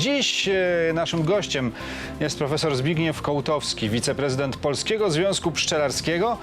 Dziś e, naszym gościem jest profesor Zbigniew Kołtowski, wiceprezydent Polskiego Związku Pszczelarskiego.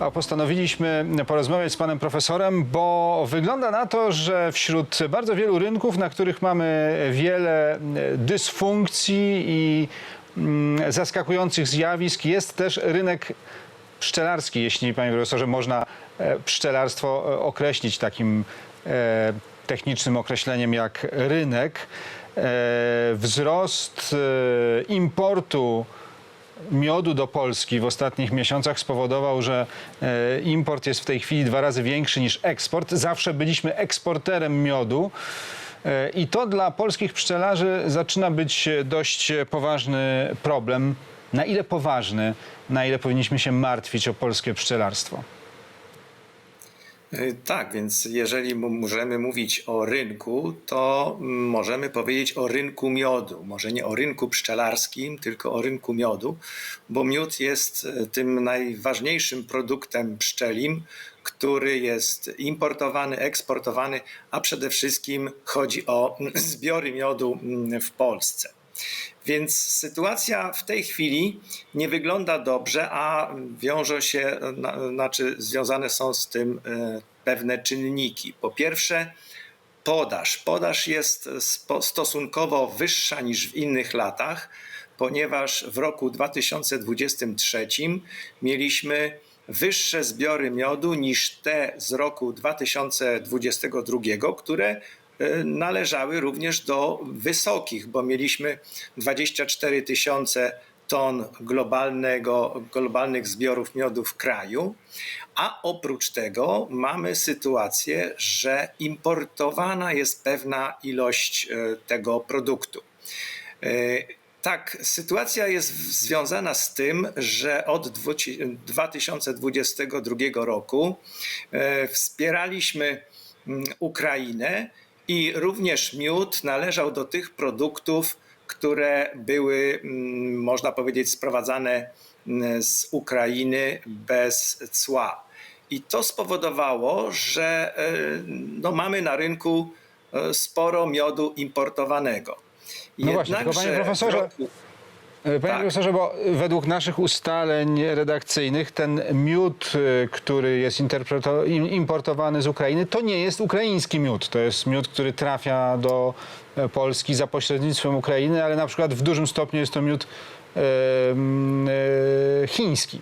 A postanowiliśmy porozmawiać z panem profesorem, bo wygląda na to, że wśród bardzo wielu rynków, na których mamy wiele e, dysfunkcji i mm, zaskakujących zjawisk, jest też rynek pszczelarski, jeśli panie profesorze można e, pszczelarstwo określić takim technicznym określeniem jak rynek. E, Wzrost e, importu miodu do Polski w ostatnich miesiącach spowodował, że e, import jest w tej chwili dwa razy większy niż eksport. Zawsze byliśmy eksporterem miodu. I to dla polskich pszczelarzy zaczyna być dość poważny problem. Na ile poważny, na ile powinniśmy się martwić o polskie pszczelarstwo? Y, Tak, więc jeżeli możemy mówić o rynku, to możemy powiedzieć o rynku miodu. Może nie o rynku pszczelarskim, tylko o rynku miodu, bo miód jest y, tym najważniejszym produktem pszczelim, który jest importowany, eksportowany, a przede wszystkim chodzi o zbiory miodu mm, w Polsce. Więc sytuacja w tej chwili nie wygląda dobrze, a wiążą się, na, znaczy związane są z tym e, pewne czynniki. Po pierwsze, podaż. Podaż jest stosunkowo wyższa niż w innych latach, ponieważ w roku 2023 mieliśmy wyższe zbiory miodu niż te z roku 2022, które należały również do wysokich, bo mieliśmy 24 tysiące ton globalnego, globalnych zbiorów miodu w kraju, a oprócz tego mamy sytuację, że importowana jest pewna ilość e, tego produktu. E, Tak, sytuacja jest związana z tym, że od dwuci- 2022 roku wspieraliśmy mm, Ukrainę i również miód należał do tych produktów, które były, mm, można powiedzieć, sprowadzane mm, z Ukrainy bez cła. I to spowodowało, że e, no, mamy na rynku e, sporo miodu importowanego. No właśnie, tylko panie Jednakże profesorze, roku- Panie Tak. profesorze, bo według naszych ustaleń redakcyjnych ten miód, y, który jest importowany z Ukrainy, to nie jest ukraiński miód. To jest miód, który trafia do e, Polski za pośrednictwem Ukrainy, ale na przykład w dużym stopniu jest to miód e, mm, e, chiński.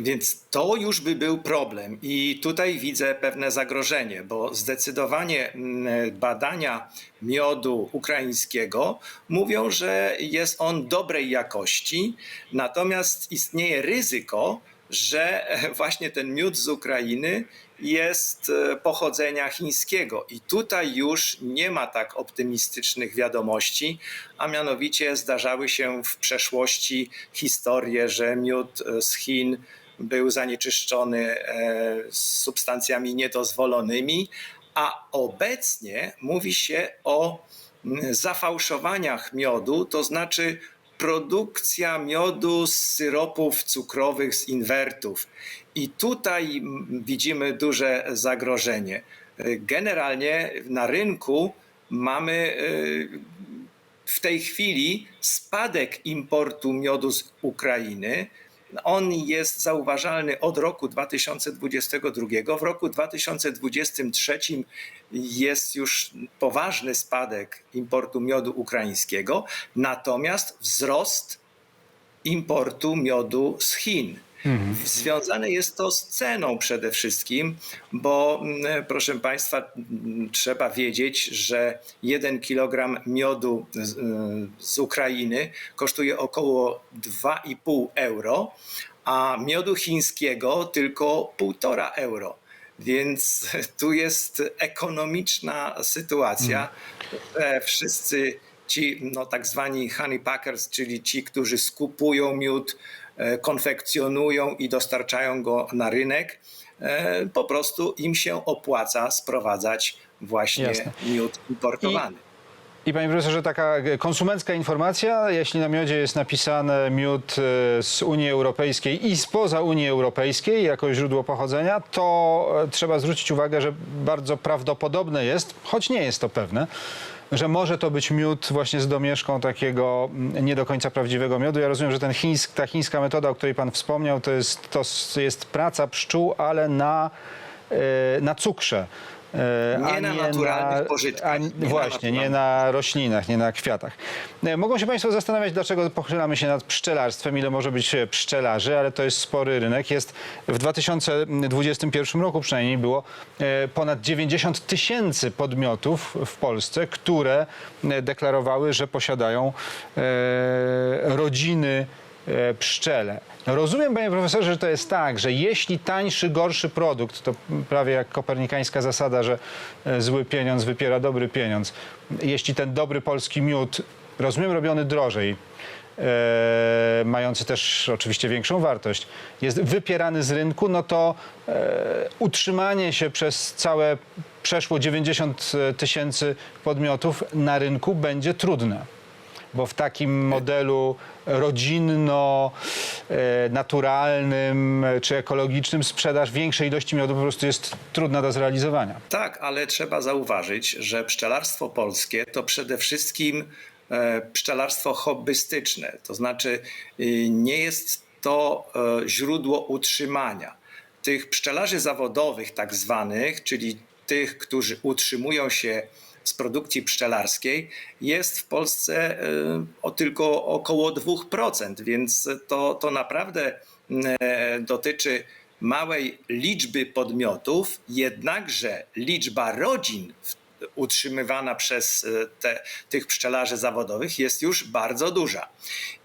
Więc to już by był problem, i tutaj widzę pewne zagrożenie, bo zdecydowanie mm, badania miodu ukraińskiego mówią, że jest on dobrej jakości, natomiast istnieje ryzyko, że właśnie ten miód z Ukrainy jest e, pochodzenia chińskiego. I tutaj już nie ma tak optymistycznych wiadomości, a mianowicie zdarzały się w przeszłości historie, że miód e, z Chin był zanieczyszczony e, substancjami niedozwolonymi, a obecnie mówi się o zafałszowaniach miodu, to znaczy produkcja miodu z syropów cukrowych, z inwertów. I tutaj widzimy duże zagrożenie. E, Generalnie na rynku mamy e, w tej chwili spadek importu miodu z Ukrainy. On jest zauważalny od roku 2022. W roku 2023 jest już poważny spadek importu miodu ukraińskiego, natomiast wzrost importu miodu z Chin. Związane jest to z ceną przede wszystkim, bo mm, proszę Państwa, mm, trzeba wiedzieć, że 1 kg miodu z, y, z Ukrainy kosztuje około 2,5 euro, a miodu chińskiego tylko 1,5 euro. Więc tu jest ekonomiczna sytuacja, że wszyscy ci no, tak zwani honey packers, czyli ci, którzy skupują miód, konfekcjonują i dostarczają go na rynek, e, po prostu im się opłaca sprowadzać właśnie Jasne. miód importowany. I panie profesorze, taka e, konsumencka informacja, jeśli na miodzie jest napisane miód e, z Unii Europejskiej i spoza Unii Europejskiej jako źródło pochodzenia, to e, trzeba zwrócić uwagę, że bardzo prawdopodobne jest, choć nie jest to pewne, że może to być miód właśnie z domieszką takiego mm, nie do końca prawdziwego miodu. Ja rozumiem, że ten chińsk, ta chińska metoda, o której pan wspomniał, to jest, to jest praca pszczół, ale na, e, na cukrze. E, Nie a na naturalnych pożytkach, a- nie na właśnie, nie na roślinach, nie na kwiatach. E, Mogą się Państwo zastanawiać, dlaczego pochylamy się nad pszczelarstwem, ile może być e, pszczelarzy, ale to jest spory rynek. Jest w 2021 roku przynajmniej było e, ponad 90 tysięcy podmiotów w Polsce, które e, deklarowały, że posiadają e, rodziny e, pszczele. Rozumiem, panie profesorze, że to jest tak, że jeśli tańszy, gorszy produkt, to prawie jak kopernikańska zasada, że e, zły pieniądz wypiera dobry pieniądz. Jeśli ten dobry polski miód, rozumiem, robiony drożej, e, mający też oczywiście większą wartość, jest wypierany z rynku, no to e, utrzymanie się przez całe przeszło 90 tysięcy podmiotów na rynku będzie trudne bo w takim modelu rodzinno, e, naturalnym e, czy ekologicznym sprzedaż większej ilości miodu po prostu jest trudna do zrealizowania. Tak, ale trzeba zauważyć, że pszczelarstwo polskie to przede wszystkim e, pszczelarstwo hobbystyczne. To znaczy y, nie jest to e, źródło utrzymania. Tych pszczelarzy zawodowych, tak zwanych, czyli tych, którzy utrzymują się z produkcji pszczelarskiej, jest w Polsce e, o tylko około 2%, więc to, to naprawdę e, dotyczy małej liczby podmiotów, jednakże liczba rodzin utrzymywana przez e, te, tych pszczelarzy zawodowych jest już bardzo duża.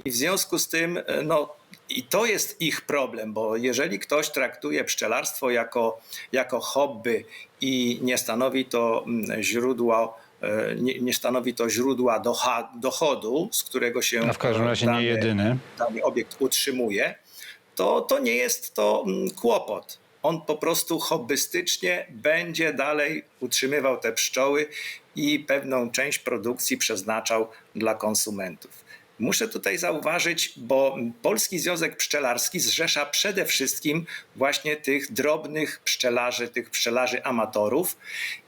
I w związku z tym, no, i to jest ich problem, bo jeżeli ktoś traktuje pszczelarstwo jako, jako hobby i nie stanowi to mm, źródło, e, nie, nie stanowi to źródła docha, dochodu, z którego się A w każdym razie nie dany- jedyny. dany obiekt utrzymuje, to, to nie jest to mm, kłopot. On po prostu hobbystycznie będzie dalej utrzymywał te pszczoły i pewną część produkcji przeznaczał dla konsumentów. Muszę tutaj zauważyć, bo Polski Związek Pszczelarski zrzesza przede wszystkim właśnie tych drobnych pszczelarzy, tych pszczelarzy amatorów.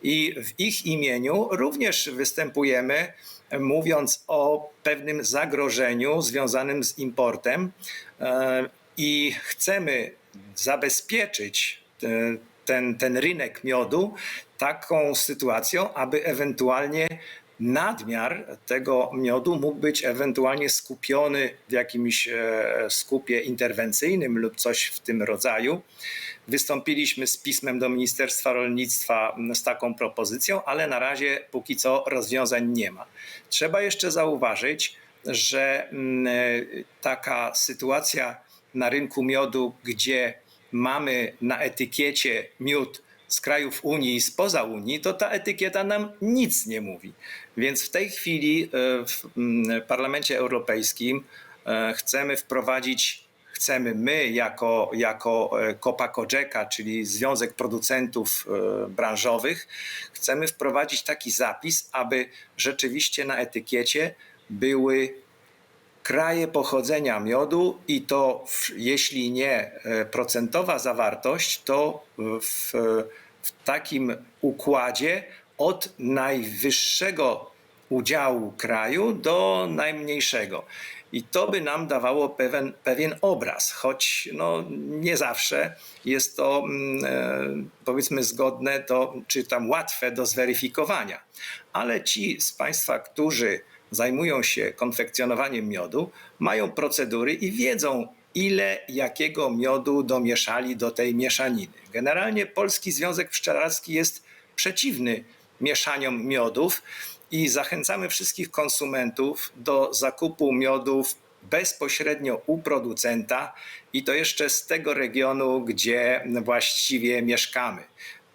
I w ich imieniu również występujemy, mówiąc o pewnym zagrożeniu związanym z importem. E, i chcemy zabezpieczyć e, ten, ten rynek miodu taką sytuacją, aby ewentualnie nadmiar tego miodu mógł być ewentualnie skupiony w jakimś e, skupie interwencyjnym lub coś w tym rodzaju. Wystąpiliśmy z pismem do Ministerstwa Rolnictwa z taką propozycją, ale na razie póki co rozwiązań nie ma. Trzeba jeszcze zauważyć, że mm, e, taka sytuacja na rynku miodu, gdzie mamy na etykiecie miód z krajów Unii i spoza Unii, to ta etykieta nam nic nie mówi. Więc w tej chwili e, w mm, Parlamencie Europejskim e, chcemy wprowadzić, chcemy my jako, jako e, Copa Cogeca, czyli Związek Producentów e, Branżowych, chcemy wprowadzić taki zapis, aby rzeczywiście na etykiecie były kraje pochodzenia miodu i to w, jeśli nie e, procentowa zawartość, to w, w takim układzie od najwyższego udziału kraju do najmniejszego. I to by nam dawało pewien, pewien obraz, choć no, nie zawsze jest to mm, e, powiedzmy zgodne, do, czy tam łatwe do zweryfikowania. Ale ci z Państwa, którzy zajmują się konfekcjonowaniem miodu, mają procedury i wiedzą, ile jakiego miodu domieszali do tej mieszaniny. Generalnie Polski Związek Pszczelarski jest przeciwny mieszaniom miodów i zachęcamy wszystkich konsumentów do zakupu miodów bezpośrednio u producenta i to jeszcze z tego regionu, gdzie właściwie mieszkamy.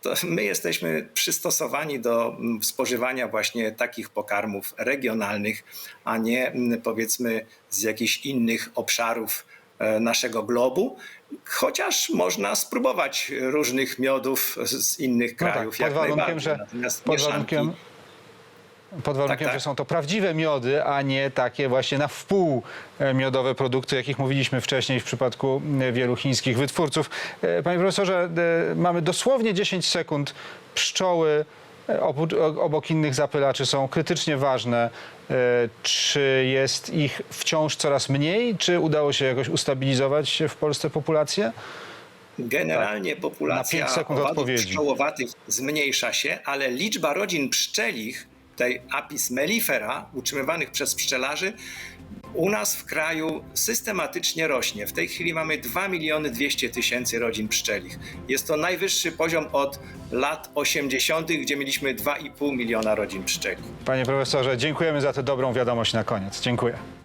To my jesteśmy przystosowani do mm, spożywania właśnie takich pokarmów regionalnych, a nie mm, powiedzmy z jakichś innych obszarów e, naszego globu, chociaż można spróbować różnych miodów z innych No tak, krajów. pod jak warunkiem, najbardziej. że, pod warunkiem, pod warunkiem tak. że są to prawdziwe miody, a nie takie właśnie na wpół e, miodowe produkty, jakich mówiliśmy wcześniej w przypadku e, wielu chińskich wytwórców. E, Panie profesorze, mamy dosłownie 10 sekund. Pszczoły obok innych zapylaczy są krytycznie ważne. Czy jest ich wciąż coraz mniej? Czy udało się jakoś ustabilizować w Polsce populację? Generalnie Na populacja owadów odpowiedzi. pszczołowatych zmniejsza się, ale liczba rodzin pszczelich, tej Apis mellifera, utrzymywanych przez pszczelarzy, u nas w kraju systematycznie rośnie. W tej chwili mamy 2 miliony 200 tysięcy rodzin pszczelich. Jest to najwyższy poziom od lat 80., gdzie mieliśmy 2,5 miliona rodzin pszczeli. Panie profesorze, dziękujemy za tę dobrą wiadomość na koniec. Dziękuję.